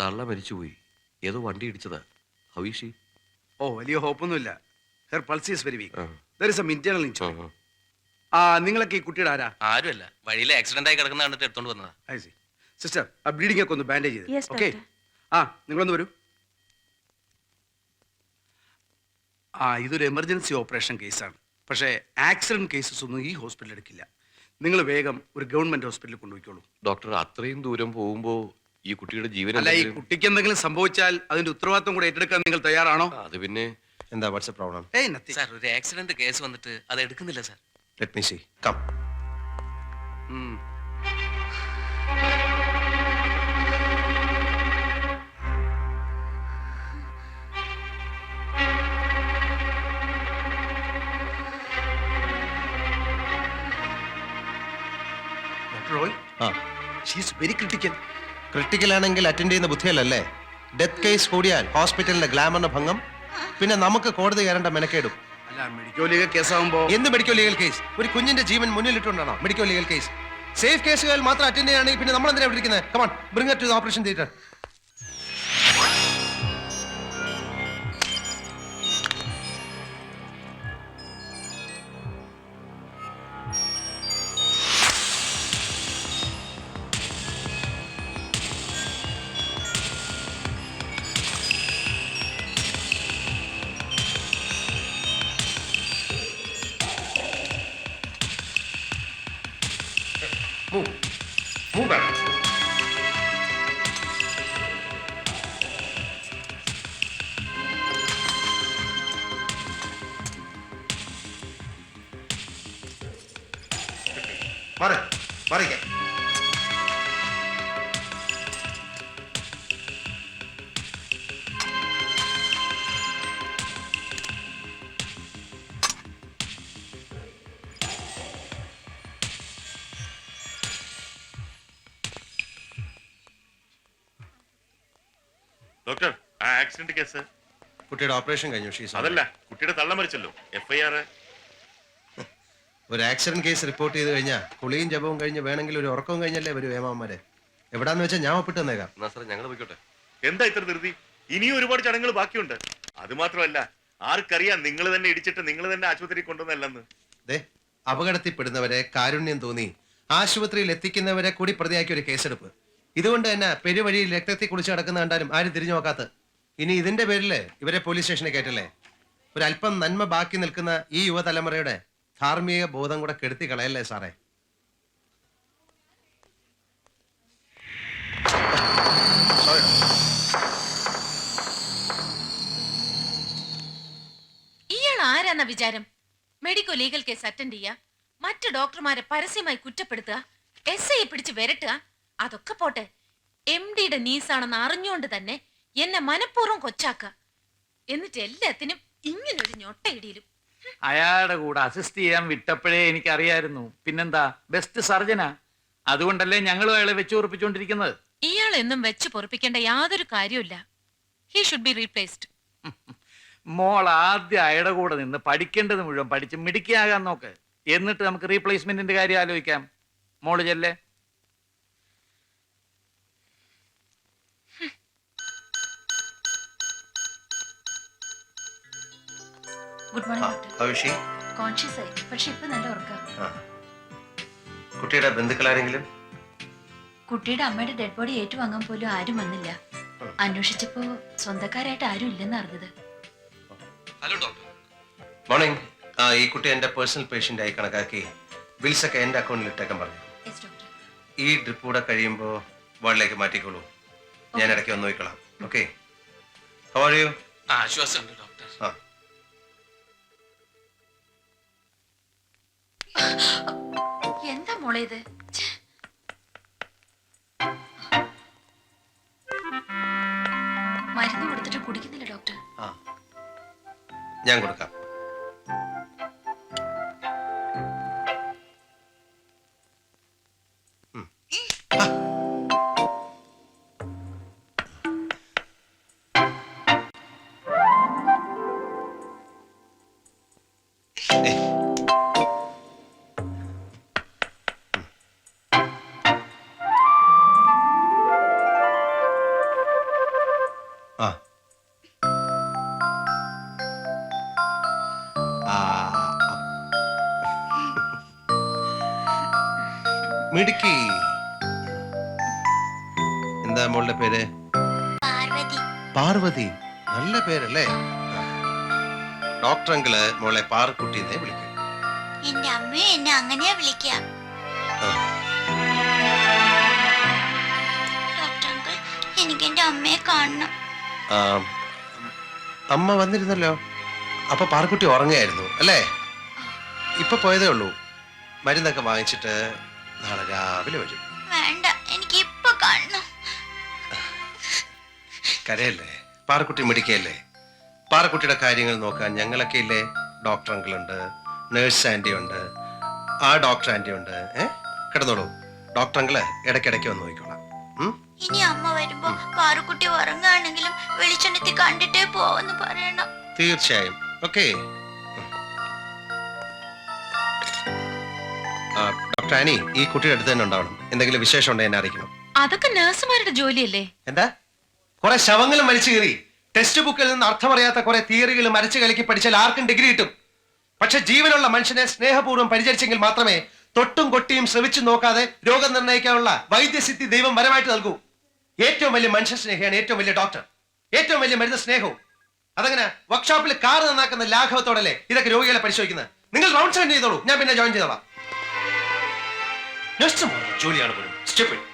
തള്ള മരിച്ചുപോയി. ഏതോ വണ്ടി ഇടിച്ചതാ. ഹവീഷി ഓ വലിയ ഹോപ്പൊന്നുമില്ല. Her pulse is very weak. There is a internal injury ആ നിങ്ങളൊക്കെ ഈ കുട്ടിയുടെ ആരാ? ആരുമല്ല. വഴിയിൽ ആക്സിഡന്റ് ആയി കിടക്കുന്ന കണ്ടിട്ട് എടുത്തോണ്ട് വന്നതാ. ഐ സി സിസ്റ്റർ ആ ബ്ലീഡിംഗ് ഒക്കെ ഒന്ന് ബാൻഡേജ് Yes, ചെയ്ത് ഓക്കെ. ആ നിങ്ങളൊന്ന് വരൂ. ആ ഇതൊരു എമർജൻസി ഓപ്പറേഷൻ കേസാണ് പക്ഷേ ആക്സിഡന്റ് കേസസ് ഒന്നും ഈ ഹോസ്പിറ്റലിൽ എടുക്കില്ല. നിങ്ങൾ വേഗം ഒരു ഗവൺമെന്റ് ഹോസ്പിറ്റലിൽ കൊണ്ടുപോയിക്കോളൂ. ഡോക്ടർ അത്രയും ദൂരം പോകുമ്പോ ഈ കുട്ടിയുടെ ജീവൻ അല്ല ഈ എന്തെങ്കിലും- കുട്ടിക്ക് എന്തെങ്കിലും സംഭവിച്ചാൽ അതിന്റെ ഉത്തരവാദിത്വം കൂടെ ഏറ്റെടുക്കാൻ നിങ്ങൾ തയ്യാറാണോ? അത് പിന്നെ എന്താ വാട്സ് പ്രോബ്ലം ഏയ് നത്തി. സാർ ഒരു ആക്സിഡന്റ് കേസ് വന്നിട്ട് അത് എടുക്കുന്നില്ല sir. Let me see come doctor Roy ആ. ഷീസ് വെരി ക്രിട്ടിക്കൽ ക്രിട്ടിക്കൽ ആണെങ്കിൽ അറ്റൻഡ് ചെയ്യുന്ന ബുദ്ധിയല്ലേ ഡെത്ത് കേസ് കൂടിയാൽ ഹോസ്പിറ്റലിന്റെ ഗ്ലാമറിന്റെ ഭംഗം. പിന്നെ നമുക്ക് കോടതി കയറേണ്ട മെനക്കേടും. അല്ല മെഡിക്കൽ ലീഗ് കേസാകുമ്പോ എന്ത് മെഡിക്കൽ ലീഗൽ കേസ് ഒരു കുഞ്ഞിന്റെ ജീവൻ മുന്നിലിട്ടുകൊണ്ടാണോ മെഡിക്കൽ ലീഗൽ കേസ് സേഫ് കേസുകൾ മാത്രം അറ്റൻഡ് ചെയ്യുകയാണെങ്കിൽ പിന്നെ നമ്മൾ എന്തിനാണ് വിളിക്കുന്നത് come on bring to operation theatre খুব একটা ആക്സിഡന്റ് കേസ് കുട്ടിയുടെ ഓപ്പറേഷൻ കഴിഞ്ഞു. ഷീസ് അതല്ല കുട്ടിയുടെ തള്ള മരിച്ചല്ലോ. എഫ്ഐആർ ഒരു ആക്സിഡന്റ് കേസ് റിപ്പോർട്ട് ചെയ്ത് കഴിഞ്ഞാൽ കുളിയും ജപവും കഴിഞ്ഞ് വേണമെങ്കിൽ ഒരു ഉറക്കവും കഴിഞ്ഞല്ലേ വരും ഏമാമാരെ എവിടാന്ന് വെച്ചാൽ ഞാൻ ഒപ്പിട്ട് തന്നേക്കാം. എന്നാ സാറേ ഞങ്ങൾ പോയിക്കോട്ടെ. എന്താ ഇത്ര ധൃതി? ഇനിയും ഒരുപാട് ചടങ്ങുകൾ ബാക്കിയുണ്ട്. അത് മാത്രമല്ല ആർക്കറിയാം നിങ്ങൾ തന്നെ ഇടിച്ചിട്ട് നിങ്ങൾ തന്നെ ആശുപത്രി കൊണ്ടുവന്നല്ലെന്ന് ദേ അപകടത്തിൽപ്പെടുന്നവരെ കാരുണ്യം തോന്നി. ആശുപത്രിയിൽ എത്തിക്കുന്നവരെ കൂടി പ്രതിയാക്കിയ ഒരു കേസെടുപ്പ്. ഇതുകൊണ്ട് തന്നെ പെരുവഴിയിൽ രക്തത്തിൽ കുളിച്ച് കിടക്കുന്ന കണ്ടാലും ആരും തിരിഞ്ഞു നോക്കാത്ത ഇനി ഇതിന്റെ പേരിൽ ഇവരെ പോലീസ് സ്റ്റേഷനിൽ കയറ്റല്ലേ? ഒരല്പം അല്പം നന്മ ബാക്കി നിൽക്കുന്ന ഈ യുവതലമുറയുടെ ധാർമ്മിക ബോധം കൂടെ കെടുത്തി കളയല്ലേ സാറേ? ഇയാൾ ആരാന്ന വിചാരം? മെഡിക്കോ ലീഗൽ കേസ് അറ്റൻഡ് ചെയ്യുക മറ്റു ഡോക്ടർമാരെ പരസ്യമായി കുറ്റപ്പെടുത്തുക? എസ് ഐയെ പിടിച്ച് വരട്ടുക? അതൊക്കെ പോട്ടെ. എം ഡിയുടെ നീസാണെന്ന് അറിഞ്ഞുകൊണ്ട് തന്നെ എന്നെ മനഃപൂർവം കൊച്ചാക്ക. എന്നിട്ട് എല്ലാത്തിനും ഇങ്ങനൊരു ഞൊട്ടയിടിയിലും അയാളുടെ കൂടെ അസിസ്റ്റ് ചെയ്യാൻ വിട്ടപ്പോഴേ എനിക്ക് അറിയായിരുന്നു പിന്നെന്താ? Best surgeon. അതുകൊണ്ടല്ലേ ഞങ്ങളും അയാളെ വെച്ച് ഉറപ്പിച്ചുകൊണ്ടിരിക്കുന്നത് ഇയാൾ എന്നും വെച്ച് പൊറപ്പിക്കേണ്ട യാതൊരു കാര്യമില്ല ഹി ഷുഡ് ബി റീപ്ലേസ്ഡ് മോൾ ആദ്യം അയാളുടെ കൂടെ നിന്ന് പഠിക്കേണ്ടത് മുഴുവൻ പഠിച്ച് മിടുക്കിയാകാൻ നോക്ക്. എന്നിട്ട് നമുക്ക് റീപ്ലേസ്മെന്റിന്റെ കാര്യം ആലോചിക്കാം. മോൾ ചെല്ലേ? ഗുഡ് മോർണിംഗ് കോൺഷ്യസ് ആയി. പക്ഷെ ഇപ്പൊ നല്ല ഉറക്കം. കുട്ടിയുടെ ബന്ധുക്കളാരെങ്കിലും കുട്ടിയുടെ അമ്മയുടെ ഡെഡ് ബോഡി ഏറ്റുവാങ്ങാൻ പോലും ആരും വന്നില്ല. അന്വേഷിച്ചപ്പോ സ്വന്തക്കാരായിട്ട് ആരും ഇല്ലെന്ന് അറിഞ്ഞത്. ഹലോ ഡോക്ടർ മോർണിംഗ് ഈ കുട്ടി എന്റെ പേഴ്സണൽ പേഷ്യന്റ് ആയി കണക്കാക്കി ബിൽസ് ഒക്കെ എന്റെ അക്കൗണ്ടിൽ ഇട്ടേക്കാൻ പറഞ്ഞു. ഈ ഡ്രിപ്പ് കൂടെ കഴിയുമ്പോ വാർഡിലേക്ക് മാറ്റിക്കോളൂ. ഞാൻ ഇടയ്ക്ക് വന്ന് നോക്കിക്കോളാം ഓക്കെ ആശ്വാസം ആശ്വാസമുണ്ട് ഡോക്ടർ ആ. എന്താ മോളെ ഇത്? മരുന്ന് കൊടുത്തിട്ട് കുടിക്കുന്നില്ല ഡോക്ടർ? ഞാൻ കൊടുക്കാം. ആ. മിടുക്കി. എന്താ മോളുടെ പേര്? പാർവതി. നല്ല പേരല്ലേ? ഡോക്ടർ അങ്കിൾ മോളെ പാറക്കുട്ടിനെ വിളിക്കും. എന്റെ അമ്മയെ എന്നെ അങ്ങനെയാ വിളിക്കുക ഡോക്ടർ അങ്കിൾ എനിക്ക് എന്റെ അമ്മയെ കാണണം. അമ്മ വന്നിരുന്നല്ലോ. അപ്പൊ പാറക്കുട്ടി ഉറങ്ങായിരുന്നു അല്ലേ? ഇപ്പൊ പോയതേ ഉള്ളൂ. മരുന്നൊക്കെ വാങ്ങിച്ചിട്ട് നാളെ രാവിലെ വരും. വേണ്ട എനിക്ക് ഇപ്പൊ കാണണം. കരയല്ലേ? പാറക്കുട്ടി മിടിക്കയല്ലേ? പാറക്കുട്ടിയുടെ കാര്യങ്ങൾ നോക്കാൻ ഞങ്ങളൊക്കെ ഇല്ലേ? ഡോക്ടർ അങ്കിൾ ഉണ്ട് നേഴ്സ് ആന്റി ഉണ്ട് ആ ഡോക്ടർ ആന്റി ഉണ്ട് ഏ? കിടന്നോളൂ. ഡോക്ടർ അങ്കിൾ ഇടയ്ക്കിടയ്ക്ക് വന്ന് നോക്കിക്കോളാം? ഇനി അമ്മ വരുമ്പോ പാറുക്കുട്ടി ഉറങ്ങുകയാണെങ്കിലും വെളിച്ചെണ്ണത്തി കണ്ടിട്ടേ പോവെന്ന് പറയണം. തീർച്ചയായും. ഓക്കെ. ഡോക്ടർ ആനി ഈ കുട്ടിയുടെ അടുത്ത് തന്നെ ഉണ്ടാവണം. എന്തെങ്കിലും വിശേഷം ഉണ്ടെങ്കിൽ എന്നെ അറിയിക്കണം. അതൊക്കെ നഴ്സുമാരുടെ ജോലിയല്ലേ? എന്താ? കുറെ ശവങ്ങളും മരിച്ചു കയറി. ടെക്സ്റ്റ് ബുക്കിൽ നിന്ന് അർത്ഥമറിയാത്ത കുറെ തിയറികളും മരച്ചു കലക്കി പഠിച്ചാൽ ആർക്കും ഡിഗ്രി കിട്ടും. പക്ഷെ ജീവനുള്ള മനുഷ്യനെ സ്നേഹപൂർവം പരിചരിച്ചെങ്കിൽ മാത്രമേ തൊട്ടും കൊട്ടിയും ശ്രമിച്ചു നോക്കാതെ രോഗം നിർണയിക്കാനുള്ള വൈദ്യസിദ്ധി ദൈവം വരമായിട്ട് നൽകൂ. ഏറ്റവും വലിയ മനുഷ്യ സ്നേഹിയാണ് ഏറ്റവും വലിയ ഡോക്ടർ ഏറ്റവും വലിയ മരുന്ന് സ്നേഹവും. അതങ്ങനെ വർക്ക്ഷോപ്പിൽ കാർ നന്നാക്കുന്ന ലാഘവത്തോടല്ലേ ഇതൊക്കെ രോഗികളെ പരിശോധിക്കുന്നത്? നിങ്ങൾ റൗണ്ട് സെൻഡ് ചെയ്തോളൂ. ഞാൻ പിന്നെ ജോയിൻ ചെയ്തോളാം. ജോലിയാണ് പോലും. Stupid.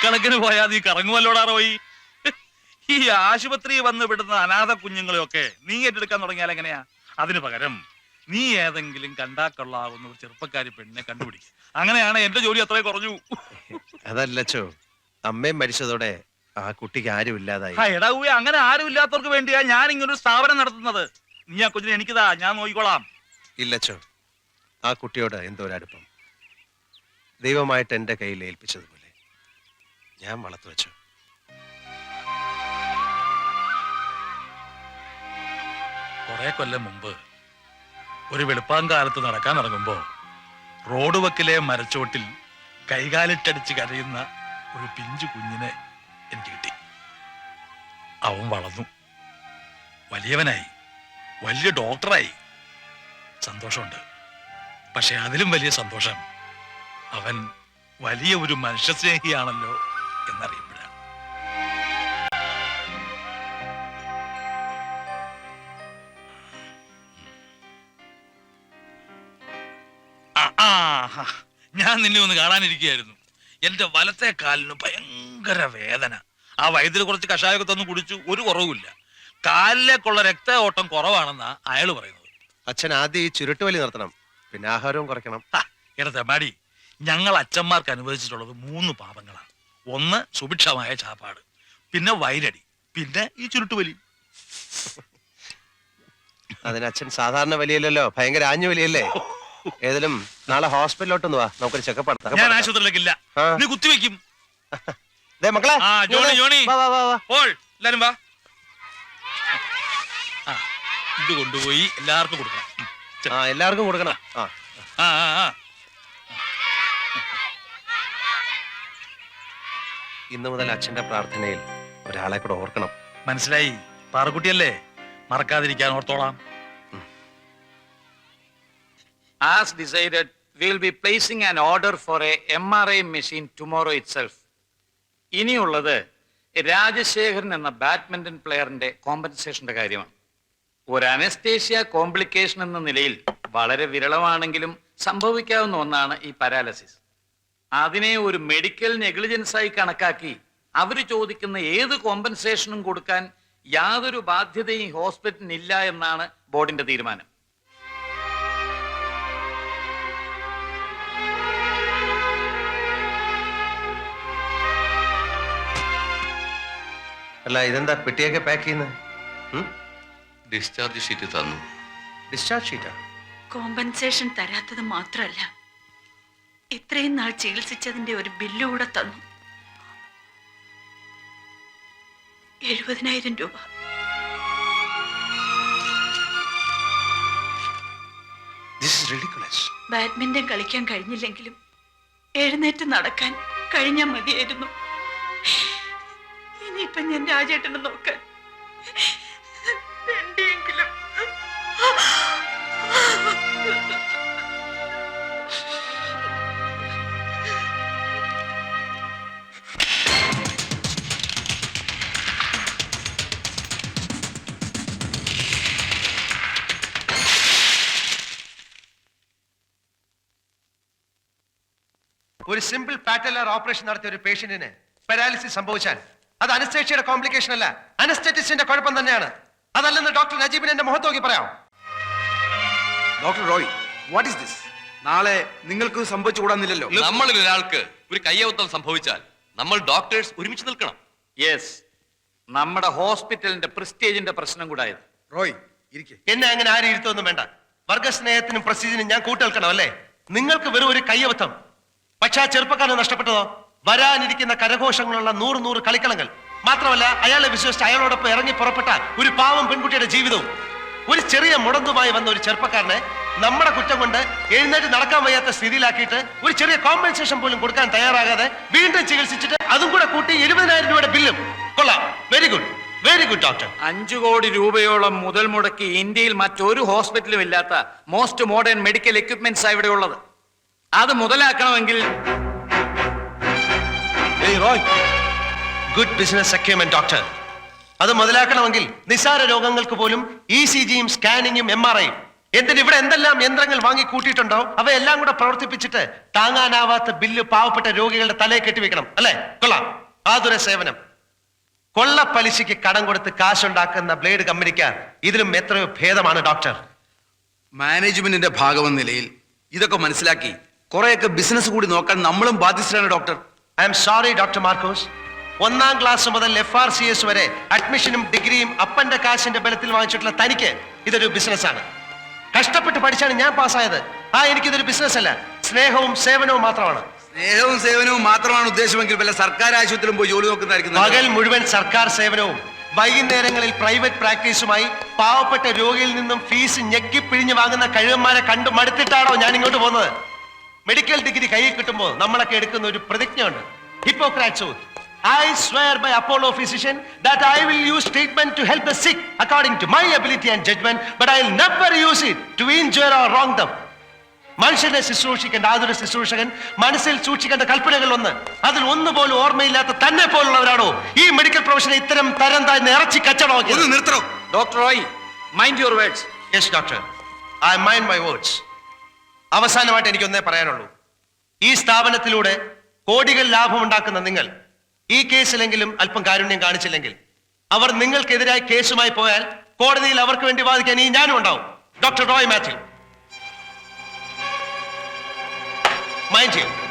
ഇക്കണക്കിന് പോയാൽ നീ കറങ്ങുമല്ലോടാ റോയി. ഈ ആശുപത്രി വന്ന് വിടുന്ന അനാഥ കുഞ്ഞുങ്ങളെയൊക്കെ നീ ഏറ്റെടുക്കാൻ തുടങ്ങിയാൽ എങ്ങനെയാ? അതിന് പകരം നീ ഏതെങ്കിലും കണ്ടാക്കൊള്ളാവുന്ന ഒരു ചെറുപ്പക്കാരി പെണ്ണിനെ കണ്ടുപിടിക്കും. അങ്ങനെയാണ് എന്റെ ജോലി അത്രയും കുറഞ്ഞു. അതല്ലച്ചോ അമ്മയും മരിച്ചതോടെ ആ കുട്ടിക്ക് ആരും ഇല്ലാതായി. എടാ ഊയ അങ്ങനെ ആരും ഇല്ലാത്തവർക്ക് വേണ്ടിയാ ഞാൻ ഇങ്ങനൊരു സ്ഥാപനം നടത്തുന്നത്. നീ ആ കുഞ്ഞിനെ എനിക്കിതാ ഞാൻ നോക്കിക്കോളാം. ഇല്ലച്ചോ ആ കുട്ടിയോട് എന്തോ ഒരു അടുപ്പം ദൈവമായിട്ട് എന്റെ കയ്യിൽ ഏൽപ്പിച്ചതുപോലെ. ഞാൻ വളർത്തു വെച്ചു. കുറെ കൊല്ലം മുമ്പ് ഒരു വെളുപ്പാങ്കാലത്ത് നടക്കാൻ ഇറങ്ങുമ്പോ റോഡ് വക്കിലെ മരച്ചോട്ടിൽ കൈകാലിട്ടടിച്ച് കരയുന്ന ഒരു പിഞ്ചു കുഞ്ഞിനെ എനിക്ക് കിട്ടി. അവൻ വളർന്നു. വലിയവനായി. വലിയ ഡോക്ടറായി. സന്തോഷമുണ്ട്. പക്ഷെ അതിലും വലിയ സന്തോഷം. അവൻ വലിയ ഒരു മനുഷ്യസ്നേഹിയാണല്ലോ എന്നറിയപ്പെടാം ആ, ആ, ഹാ. ഞാൻ നിന്നെ ഒന്ന് കാണാനിരിക്കുകയായിരുന്നു. എന്റെ വലത്തെ കാലിന് ഭയങ്കര വേദന. ആ വൈദ്യുതി കുറച്ച് കഷായൊക്കെ തന്നു കുടിച്ചു ഒരു കുറവുമില്ല. കാലിലേക്കുള്ള രക്ത ഓട്ടം കുറവാണെന്നാ അയാൾ പറയുന്നത്. അച്ഛൻ ആദ്യം ഈ ചുരുട്ടുവലി നിർത്തണം. പിന്നെ ആഹാരവും കുറയ്ക്കണം. എടാ മാടി ഞങ്ങൾ അച്ഛന്മാർക്ക് അനുവദിച്ചിട്ടുള്ളത് മൂന്ന് പാപങ്ങളാണ്. ഒന്ന് സുഭിക്ഷമായ ചാപ്പാട് പിന്നെ വൈരടി പിന്നെ ഈ ചുരുട്ടുവലി. അതിനച്ഛൻ സാധാരണ വലിയല്ലോ ഭയങ്കര ആഞ്ഞു വലിയല്ലേ? ഏതിലും നാളെ ഹോസ്പിറ്റലിലോട്ടൊന്ന് വാ നമുക്കൊരു ചെക്കപ്പ് ഞാൻ ആശുപത്രിയിലേക്കില്ല. നീ കുത്തിവെക്കും മക്കളെ ആ ജോണി ജോണി. വാ, വാ, വാ, വാ. ഓൾ എല്ലാരും വാ. ഇത് കൊണ്ടുപോയി എല്ലാവർക്കും കൊടുക്കണം. ആ എല്ലാവർക്കും കൊടുക്കണം. ആ ആ ആ. ഇന്നു മുതൽ അച്ഛന്റെ പ്രാർത്ഥനയിൽ ഒരാളെ കൂടെ ഓർക്കണം. മനസ്സിലായി? പാറക്കുട്ടിയല്ലേ? മറക്കാതിരിക്കാൻ ഓർത്തോളാം. As will we will be placing an order for a MRI machine tomorrow itself. ഇനിയുള്ളത് രാജശേഖരൻ എന്ന ബാഡ്മിന്റൺ പ്ലെയറിന്റെ കോമ്പൻസേഷന്റെ കാര്യമാണ്. ഒരു അനസ്തേഷ്യ കോംപ്ലിക്കേഷൻ എന്ന നിലയിൽ വളരെ വിരളമാണെങ്കിലും സംഭവിക്കാവുന്ന ഒന്നാണ് ഈ പാരാലസിസ്. അതിനെ ഒരു മെഡിക്കൽ നെഗ്ലിജൻസ് ആയി കണക്കാക്കി അവർ ചോദിക്കുന്ന ഏത് കോമ്പൻസേഷനും കൊടുക്കാൻ യാതൊരു ബാധ്യതയും ഹോസ്പിറ്റലിനില്ല ഹോസ്പിറ്റലിന് ഇല്ല എന്നാണ് ബോർഡിന്റെ തീരുമാനം. അല്ല ഇതെന്താ പെട്ടിയൊക്കെ പാക്ക് ചെയ്യുന്നത് ഡിസ്ചാർജ് ഷീറ്റ് തന്നു. ഡിസ്ചാർജ് ഷീറ്റാ കോമ്പൻസേഷൻ തരാത്തത് മാത്രമല്ല. ഇത്രയും നാൾ ചികിത്സിച്ചതിന്റെ ഒരു ബില്ല് കൂടെ തന്നു. എഴുപതിനായിരം രൂപ. ബാഡ്മിന്റൺ കളിക്കാൻ കഴിഞ്ഞില്ലെങ്കിലും എഴുന്നേറ്റ് നടക്കാൻ കഴിഞ്ഞാൽ മതിയായിരുന്നു. ഇനിയിപ്പം ഞാൻ രാജേട്ടനെ നോക്കാൻ ഒരു സിമ്പിൾ പാറ്റലർ ഓപ്പറേഷൻ നടത്തിയ ഒരു പേഷ്യന്റിന് പാരാലിസിസ് സംഭവിച്ചാൽ അത് അനസ്തേഷ്യയുടെ കോംപ്ലിക്കേഷൻ അല്ല അനസ്തെറ്റിസ്റ്റിന്റെ കുഴപ്പം തന്നെയാണ്. അതല്ലെന്ന് ഡോക്ടർ നജീബിന് എന്റെ മുഖത്ത് നോക്കി പറയാം. Doctor Roy what is this നാളെ നിങ്ങൾക്ക് സംഭവിച്ചു കൂടാന്നില്ലല്ലോ നമ്മളിൽ ഒരാൾക്ക് ഒരു കയ്യവത്തം സംഭവിച്ചാൽ നമ്മൾ ഡോക്ടേഴ്സ് ഒരുമിച്ച് നിൽക്കണം. യെസ് നമ്മുടെ ഹോസ്പിറ്റലിന്റെ പ്രസ്റ്റേജിന്റെ പ്രശ്നം കൂടായത്. റോയ് ഇരിക്കെ. എന്നെ അങ്ങനെ ആരും ഇരുത്തൊന്നും വേണ്ട. വർഗസ്നേഹത്തിനും പ്രസ്റ്റീജിനും ഞാൻ കൂട്ടേൽക്കണം അല്ലേ? നിങ്ങൾക്ക് വെറും ഒരു കയ്യബദ്ധം. പക്ഷെ ആ ചെറുപ്പക്കാരന് നഷ്ടപ്പെട്ടതോ? വരാനിരിക്കുന്ന കരഘോഷങ്ങളുള്ള നൂറ് നൂറ് കളിക്കളങ്ങൾ. മാത്രമല്ല അയാളെ വിശ്വസിച്ച് അയാളോടൊപ്പം ഇറങ്ങി പുറപ്പെട്ട ഒരു പാവം പെൺകുട്ടിയുടെ ജീവിതവും. ഒരു ചെറിയ മുടന്തുമായി വന്ന ഒരു ചെറുപ്പക്കാരനെ നമ്മുടെ കുറ്റം കൊണ്ട് എഴുന്നേറ്റ് നടക്കാൻ വയ്യാത്ത സ്ഥിതിയിലാക്കിയിട്ട് ഒരു ചെറിയ കോമ്പൻസേഷൻ പോലും കൊടുക്കാൻ തയ്യാറാകാതെ വീണ്ടും ചികിത്സിച്ചിട്ട് അതും കൂടെ കൂട്ടി എഴുപതിനായിരം രൂപയുടെ ബില്ലും. കൊള്ളാം. Very good very good doctor അഞ്ചു കോടി രൂപയോളം മുതൽ മുടക്കി ഇന്ത്യയിൽ മറ്റൊരു ഹോസ്പിറ്റലും ഇല്ലാത്ത മോസ്റ്റ് മോഡേൺ മെഡിക്കൽ എക്യുപ്മെന്റ്സ് ഇവിടെ ഉള്ളത് അത് മുതലാക്കണമെങ്കിൽ ഗുഡ് ബിസിനസ് അക്യൂമെന്റ് ഡോക്ടർ അത് മുതലാക്കണമെങ്കിൽ നിസാര രോഗങ്ങൾക്ക് പോലും ഇ സി ജിയും സ്കാനിങ്ങും എം ആർ ഐയും എന്തിന് ഇവിടെ എന്തെല്ലാം യന്ത്രങ്ങൾ വാങ്ങി കൂട്ടിയിട്ടുണ്ടോ അവയെല്ലാം കൂടെ പ്രവർത്തിപ്പിച്ചിട്ട് താങ്ങാനാവാത്ത ബില്ല് പാവപ്പെട്ട രോഗികളുടെ തലയെ കെട്ടിവെക്കണം അല്ലേ? കൊള്ളാം. ആതുര സേവനം. കൊള്ള പലിശയ്ക്ക് കടം കൊടുത്ത് കാശുണ്ടാക്കുന്ന ബ്ലേഡ് കമ്പനിക്ക് ഇതിലും എത്രയോ ഭേദമാണ് ഡോക്ടർ മാനേജ്മെന്റിന്റെ ഭാഗമെന്ന നിലയിൽ ഇതൊക്കെ മനസ്സിലാക്കി കുറെയൊക്കെ ബിസിനസ് കൂടി നോക്കാൻ നമ്മളും ബാധ്യസ്ഥരാണ് doctor I am sorry doctor Marcos ഒന്നാം ക്ലാസ് മുതൽ എഫ് ആർ സി എസ് വരെ അഡ്മിഷനും ഡിഗ്രിയും അപ്പന്റെ കാശിന്റെ ബലത്തിൽ വാങ്ങിച്ചിട്ടുള്ള തനിക്ക് ഇതൊരു ബിസിനസ്സാണ് കഷ്ടപ്പെട്ട് പഠിച്ചാണ് ഞാൻ പാസ്സായത്. ആ എനിക്കിതൊരു ബിസിനസ് അല്ല. സ്നേഹവും സേവനവും മാത്രമാണ്. സ്നേഹവും സേവനവും മാത്രമാണ് ഉദ്ദേശമെങ്കിൽ വല്ല സർക്കാർ ആശുപത്രിയിലും പോയി ജോലി നോക്കുന്നതായിരിക്കും പകൽ മുഴുവൻ സർക്കാർ സേവനവും വൈകുന്നേരങ്ങളിൽ പ്രൈവറ്റ് പ്രാക്ടീസുമായി പാവപ്പെട്ട രോഗിയിൽ നിന്നും ഫീസ് ഞെക്കിപ്പിഴിഞ്ഞ് വാങ്ങുന്ന കഴിവന്മാരെ കണ്ടു മടുത്തിട്ടാണോ ഞാൻ ഇങ്ങോട്ട് പോകുന്നത്? മെഡിക്കൽ ഡിഗ്രി കയ്യിൽ കിട്ടുമ്പോൾ നമ്മളൊക്കെ എടുക്കുന്ന ഒരു പ്രതിജ്ഞയുണ്ട്. Hippocrates I swear by Apollo physician that I will use treatment to help the the according to my ability and judgement but I never use it to injure or wrong them മനുഷ്യനെ ശുശ്രൂഷിക്കേണ്ട ആതുര ശുശ്രൂഷകൻ മനസ്സിൽ സൂക്ഷിക്കേണ്ട കൽപ്പനകൾ ഒന്ന് അതിൽ ഒന്നുപോലും ഓർമ്മയില്ലാത്ത തന്നെ പോലുള്ളവരാണോ ഈ മെഡിക്കൽ പ്രൊഫഷനെ ഇത്തരം തരം താഴ്ന്ന് ഇറച്ചി കച്ചവടമാക്കി നിർത്തണോ. Doctor Roy mind your words yes doctor I mind my words അവസാനമായിട്ട് എനിക്കൊന്നേ പറയാനുള്ളൂ. ഈ സ്ഥാപനത്തിലൂടെ കോടികൾ ലാഭമുണ്ടാക്കുന്ന നിങ്ങൾ ഈ കേസിലെങ്കിലും അല്പം കാരുണ്യം കാണിച്ചില്ലെങ്കിൽ അവർ നിങ്ങൾക്കെതിരായി കേസുമായി പോയാൽ കോടതിയിൽ അവർക്ക് വേണ്ടി വാദിക്കാൻ ഈ ഞാനും ഉണ്ടാവും. ഡോക്ടർ റോയ് മാത്യു. മൈൻഡ് ചെയ്യും.